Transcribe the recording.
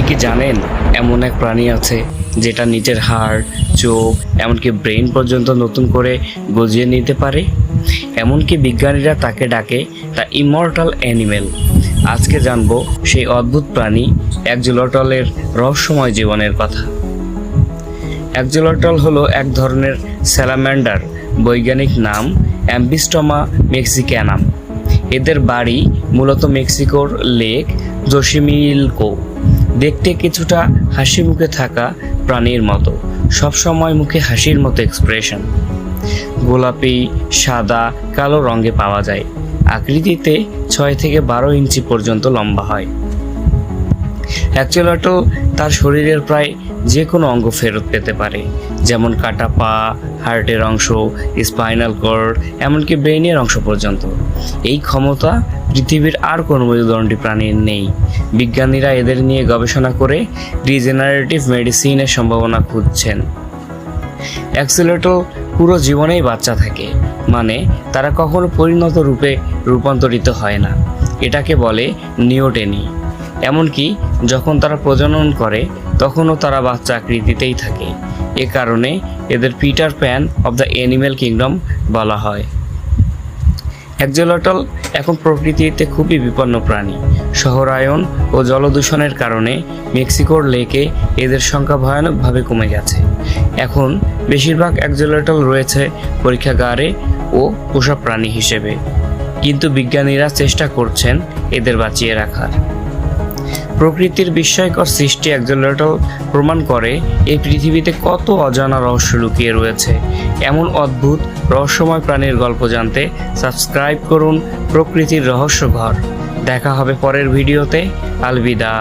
আপনি কি জানেন, এমন এক প্রাণী আছে যেটা নিজের হাড়, চোখ, এমনকি ব্রেন পর্যন্ত নতুন করে গজিয়ে নিতে পারে? এমনকি বিজ্ঞানীরা তাকে ডাকে দ্য ইমর্টাল অ্যানিমেল আজকে জানব সেই অদ্ভুত প্রাণী একজুলটলের রহস্যময় জীবনের কথা। একজুলটল হলো এক ধরনের স্যালাম্যান্ডার বৈজ্ঞানিক নাম অ্যাম্বিস্টমা মেক্সিক্যানাম এদের বাড়ি মূলত মেক্সিকোর লেক জোসিমিলকো দেখতে কিছুটা হাসি মুখে থাকা প্রাণীর মতো, সবসময় মুখে হাসির মতো এক্সপ্রেশন গোলাপি, সাদা, কালো রঙে পাওয়া যায়। আকৃতিতে ছয় থেকে বারো ইঞ্চি পর্যন্ত লম্বা হয়। অ্যাকচুয়াল তার শরীরের প্রায় যে কোনো অঙ্গ ফেরত পেতে পারে, যেমন কাটা পা, হার্টের অংশ, স্পাইনাল কর্ড, এমনকি ব্রেইনের অংশ পর্যন্ত। এই ক্ষমতা পৃথিবীর আর কোনো মেরুদণ্ডী প্রাণীর নেই। বিজ্ঞানীরা এদের নিয়ে গবেষণা করে রিজেনারেটিভ মেডিসিনের সম্ভাবনা খুঁজছেন। অ্যাক্সিলেটো পুরো জীবনেই বাচ্চা থাকে মানে তারা কখনো পরিণত রূপে রূপান্তরিত হয় না। এটাকে বলে নিওটেনি। এমনকি যখন তারা প্রজনন করে তখনও তারা বাচ্চা আকৃতিতেই থাকে। এ কারণে এদের Peter Pan of the animal kingdom বলা হয়। একজলটল এখন প্রকৃতিতে খুবই বিপন্ন প্রাণী। শহরায়ন ও জলদূষণের কারণে মেক্সিকোর লেকে এদের সংখ্যা ভয়ানকভাবে কমে গেছে। এখন বেশিরভাগ একজলটল রয়েছে পরীক্ষাগারে ও পোষা প্রাণী হিসেবে। কিন্তু বিজ্ঞানীরা চেষ্টা করছেন এদের বাঁচিয়ে রাখার। প্রকৃতির বিস্ময়কর সৃষ্টি একজলেটল প্রমাণ করে এই পৃথিবীতে কত অজানা রহস্য লুকিয়ে রয়েছে। এমন অদ্ভুত, রহস্যময় প্রাণীর গল্প জানতে সাবস্ক্রাইব করুন প্রকৃতির রহস্য ঘর। দেখা হবে পরের ভিডিওতে। আলবিদা।